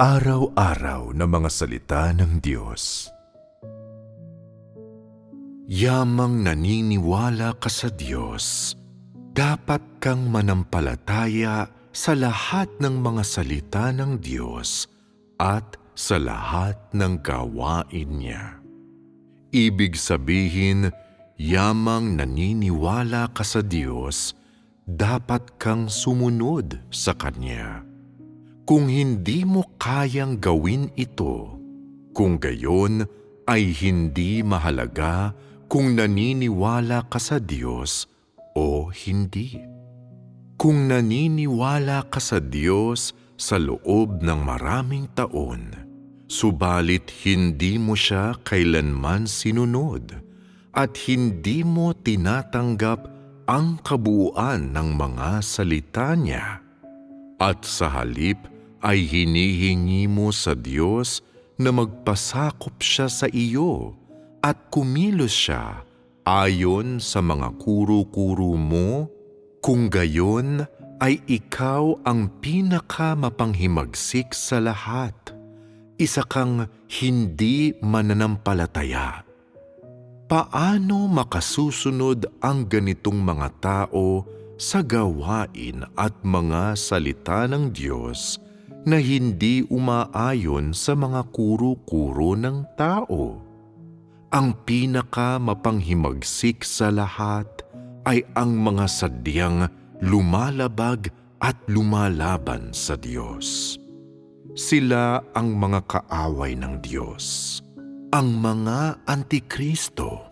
Araw-araw na mga salita ng Diyos. Yamang naniniwala ka sa Diyos, dapat kang manampalataya sa lahat ng mga salita ng Diyos at sa lahat ng gawain niya. Ibig sabihin, yamang naniniwala ka sa Diyos, dapat kang sumunod sa Kanya. Kung hindi mo kayang gawin ito, kung gayon ay hindi mahalaga kung naniniwala ka sa Diyos o hindi. Kung naniniwala ka sa Diyos sa loob ng maraming taon, subalit hindi mo siya kailanman sinunod at hindi mo tinatanggap ang kabuuan ng mga salita niya. At sa halip ay hinihingi mo sa Diyos na magpasakop siya sa iyo at kumilos siya ayon sa mga kuro-kuro mo, kung gayon ay ikaw ang pinaka mapanghimagsik sa lahat. Isa kang hindi mananampalataya. Paano makasusunod ang ganitong mga tao sa gawain at mga salita ng Diyos na hindi umaayon sa mga kuro-kuro ng tao? Ang pinaka mapanghimagsik sa lahat ay ang mga sadyang lumalabag at lumalaban sa Diyos. Sila ang mga kaaway ng Diyos, ang mga antikristo.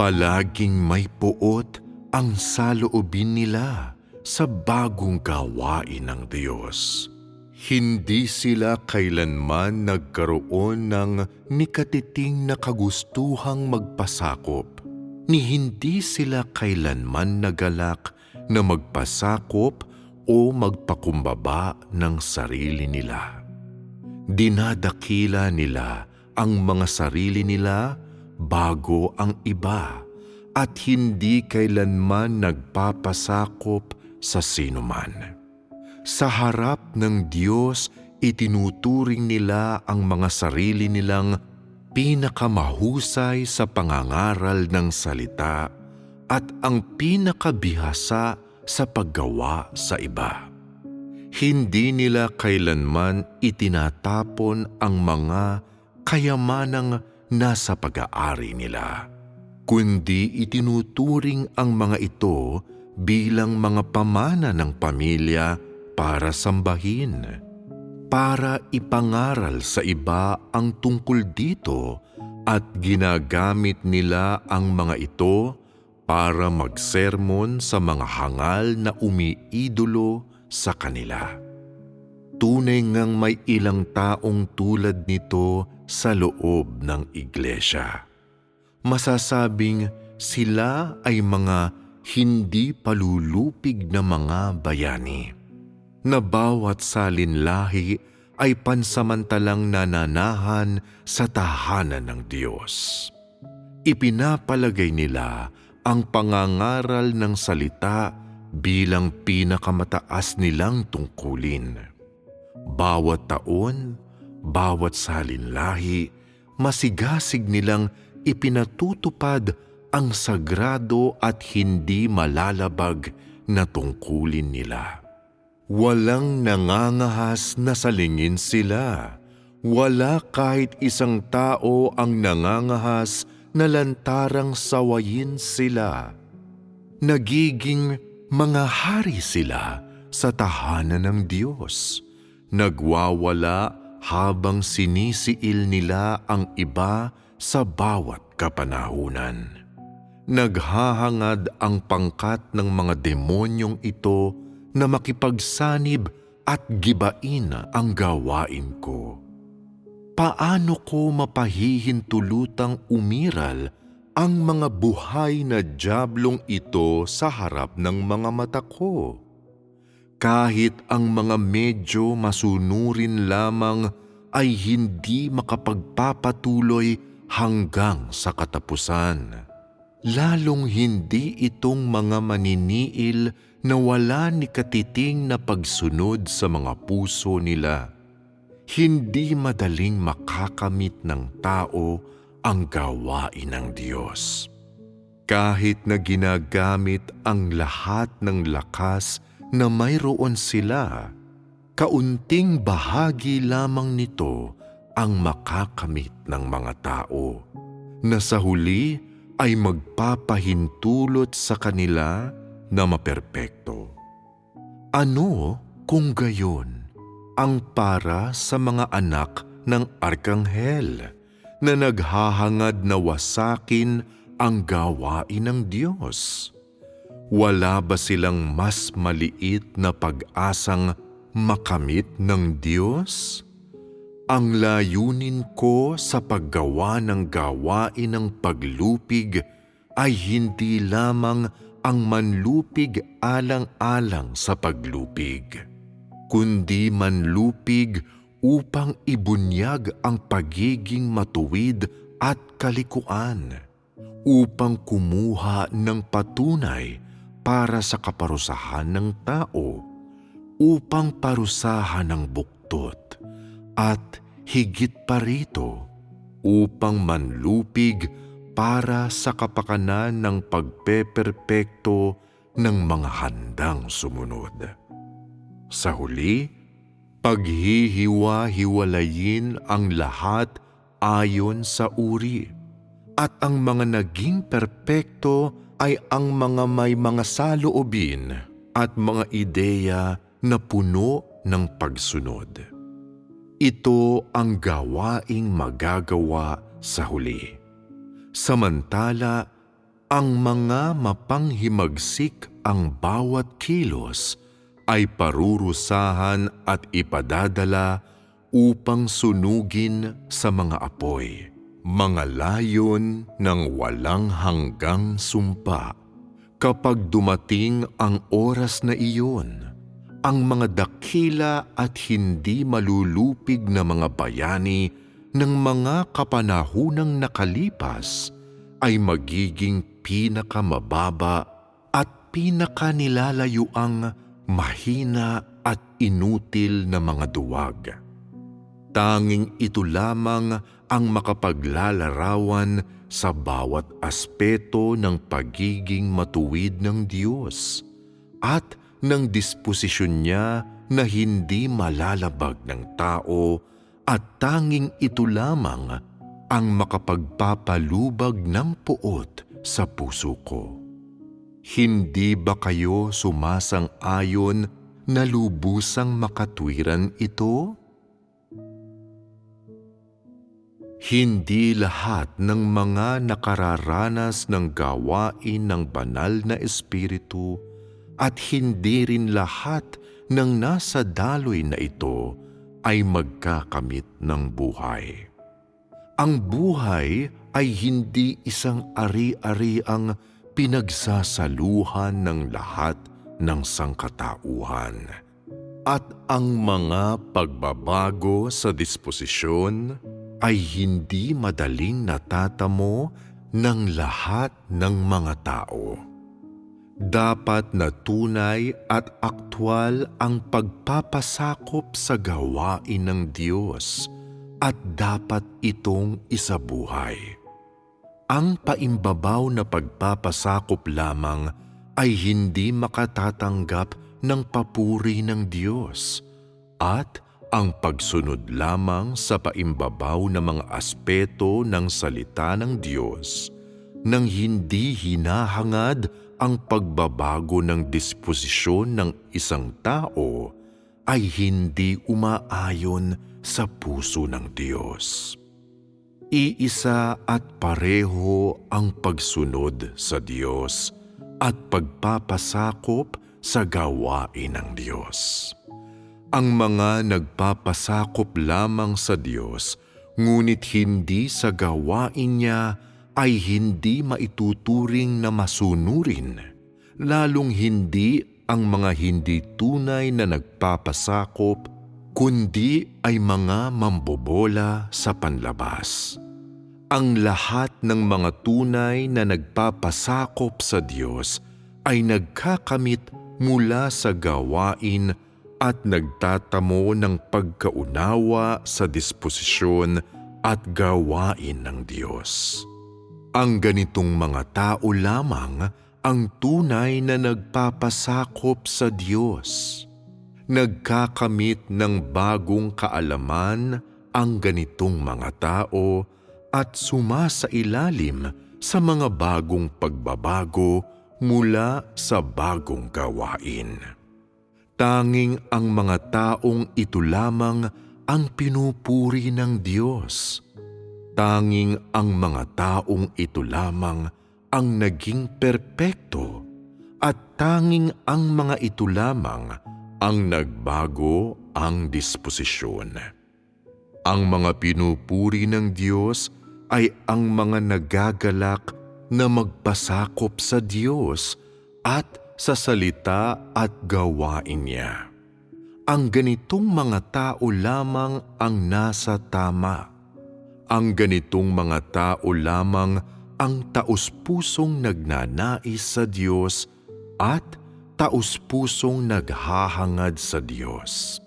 Palaging may puot ang saloobin nila sa bagong gawain ng Diyos. Hindi sila kailanman nagkaroon ng nikatiting na kagustuhang magpasakop, ni hindi sila kailanman nagalak na magpasakop o magpakumbaba ng sarili nila. Dinadakila nila ang mga sarili nila bago ang iba at hindi kailanman nagpapasakop sa sinuman. Sa harap ng Diyos, itinuturing nila ang mga sarili nilang pinakamahusay sa pangangaral ng salita at ang pinakabihasa sa paggawa sa iba. Hindi nila kailanman itinatapon ang mga kayamanang nasa pag-aari nila, kundi itinuturing ang mga ito bilang mga pamana ng pamilya para sambahin, para ipangaral sa iba ang tungkol dito at ginagamit nila ang mga ito para magsermon sa mga hangal na umiidolo sa kanila. Tunay ngang may ilang taong tulad nito sa loob ng iglesia. Masasabing sila ay mga hindi palulupig na mga bayani na bawat salinlahi ay pansamantalang nananahan sa tahanan ng Diyos. Ipinapalagay nila ang pangangaral ng salita bilang pinakamataas nilang tungkulin. Bawat taon, bawat salinlahi, masigasig nilang ipinatutupad ang sagrado at hindi malalabag na tungkulin nila. Walang nangangahas na salingin sila. Wala kahit isang tao ang nangangahas na lantarang sawayin sila. Nagiging mga hari sila sa tahanan ng Diyos. Nagwawala habang sinisiil nila ang iba sa bawat kapanahunan. Naghahangad ang pangkat ng mga demonyong ito na makipagsanib at gibain ang gawain ko. Paano ko mapahihintulutang umiral ang mga buhay na jablong ito sa harap ng mga mata ko? Kahit ang mga medyo masunurin lamang ay hindi makapagpapatuloy hanggang sa katapusan. Lalong hindi itong mga maniniil na wala ni katiting na pagsunod sa mga puso nila. hindi madaling makakamit ng tao ang gawain ng Diyos. Kahit na ginagamit ang lahat ng lakas na mayroon sila, kaunting bahagi lamang nito ang makakamit ng mga tao na sa huli ay magpapahintulot sa kanila na maperpekto. Ano kung gayon ang para sa mga anak ng Arkanghel na naghahangad na wasakin ang gawain ng Diyos? Wala ba silang mas maliit na pag-asang makamit ng Diyos? Ang layunin ko sa paggawa ng gawain ng paglupig ay hindi lamang ang manlupig alang-alang sa paglupig, kundi manlupig upang ibunyag ang pagiging matuwid at kalikuan, upang kumuha ng patunay para sa kaparusahan ng tao, upang parusahan ng buktot, at higit pa rito, upang manlupig para sa kapakanan ng pagpeperpekto ng mga handang sumunod. Sa huli, paghihiwa-hiwalayin ang lahat ayon sa uri, at ang mga naging perpekto ay ang mga may mga saloobin at mga ideya na puno ng pagsunod. Ito ang gawaing magagawa sa huli. Samantala, ang mga mapanghimagsik ang bawat kilos ay parurusahan at ipadadala upang sunugin sa mga apoy, mga layon ng walang hanggang sumpa. Kapag dumating ang oras na iyon, ang mga dakila at hindi malulupig na mga bayani ng mga kapanahunang nakalipas ay magiging pinakamababa at pinakanilalayuang mahina at inutil na mga duwag. Tanging ito lamang ang makapaglalarawan sa bawat aspeto ng pagiging matuwid ng Diyos at ng disposisyon niya na hindi malalabag ng tao at tanging ito lamang ang makapagpapalubag ng puot sa puso ko. Hindi ba kayo sumasang-ayon na lubusang makatwiran ito? Hindi lahat ng mga nakararanas ng gawain ng banal na espiritu at hindi rin lahat ng nasa daloy na ito ay magkakamit ng buhay. Ang buhay ay hindi isang ari-ariang pinagsasaluhan ng lahat ng sangkatauhan. At ang mga pagbabago sa disposisyon ay hindi madaling natatamo ng lahat ng mga tao dapat na tunay at aktwal ang pagpapasakop sa gawain ng Diyos at dapat itong isabuhay. Ang paimbabaw na pagpapasakop lamang ay hindi makatatanggap ng papuri ng Diyos at ang pagsunod lamang sa paimbabaw na mga aspeto ng salita ng Diyos nang hindi hinahangad ang pagbabago ng disposisyon ng isang tao ay hindi umaayon sa puso ng Diyos. Iisa at pareho ang pagsunod sa Diyos at pagpapasakop sa gawain ng Diyos. Ang mga nagpapasakop lamang sa Diyos ngunit hindi sa gawain niya ay hindi maituturing na masunurin, lalong hindi ang mga hindi tunay na nagpapasakop, kundi ay mga mambobola sa panlabas. Ang lahat ng mga tunay na nagpapasakop sa Diyos ay nagkakamit mula sa gawain at nagtatamo ng pagkaunawa sa disposisyon at gawain ng Diyos. Ang ganitong mga tao lamang ang tunay na nagpapasakop sa Diyos. Nagkakamit ng bagong kaalaman ang ganitong mga tao at sumasailalim sa mga bagong pagbabago mula sa bagong gawain. Tanging ang mga taong ito lamang ang pinupuri ng Diyos. Tanging ang mga taong ito lamang ang naging perpekto at tanging ang mga ito lamang ang nagbago ang disposisyon. Ang mga pinupuri ng Diyos ay ang mga nagagalak na magpasakop sa Diyos at sa salita at gawain niya. Ang ganitong mga tao lamang ang nasa tama. Ang ganitong mga tao lamang ang taus-pusong nagnanais sa Diyos at taus-pusong naghahangad sa Diyos.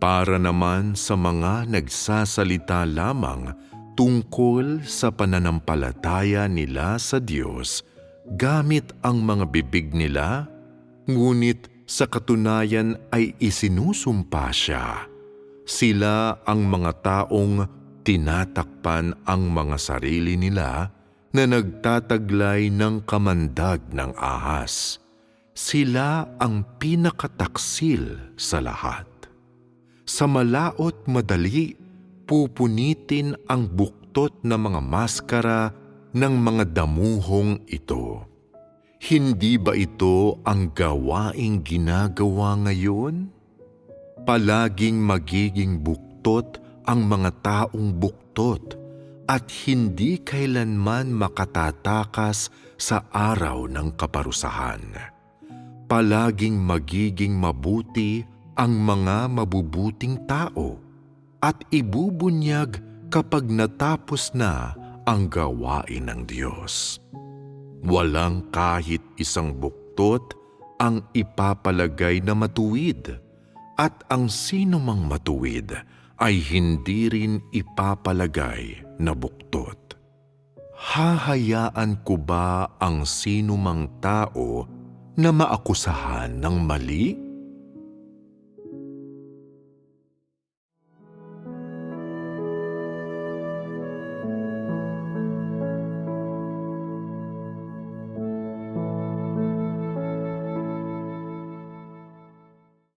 Para naman sa mga nagsasalita lamang tungkol sa pananampalataya nila sa Diyos gamit ang mga bibig nila, ngunit sa katunayan ay isinusumpa siya. Sila ang mga taong tinatakpan ang mga sarili nila na nagtataglay ng kamandag ng ahas. Sila ang pinakataksil sa lahat. Sa malaot madali, pupunitin ang buktot na mga maskara ng mga damuhong ito. Hindi ba ito ang gawaing ginagawa ngayon? Palaging magiging buktot ang mga taong buktot at hindi kailanman makatatakas sa araw ng kaparusahan. Palaging magiging mabuti ang mga mabubuting tao at ibubunyag kapag natapos na ang gawain ng Diyos. Walang kahit isang buktot ang ipapalagay na matuwid at ang sino mang matuwid ay hindi rin ipapalagay na buktot. Hahayaan ko ba ang sino mang tao na maakusahan ng mali?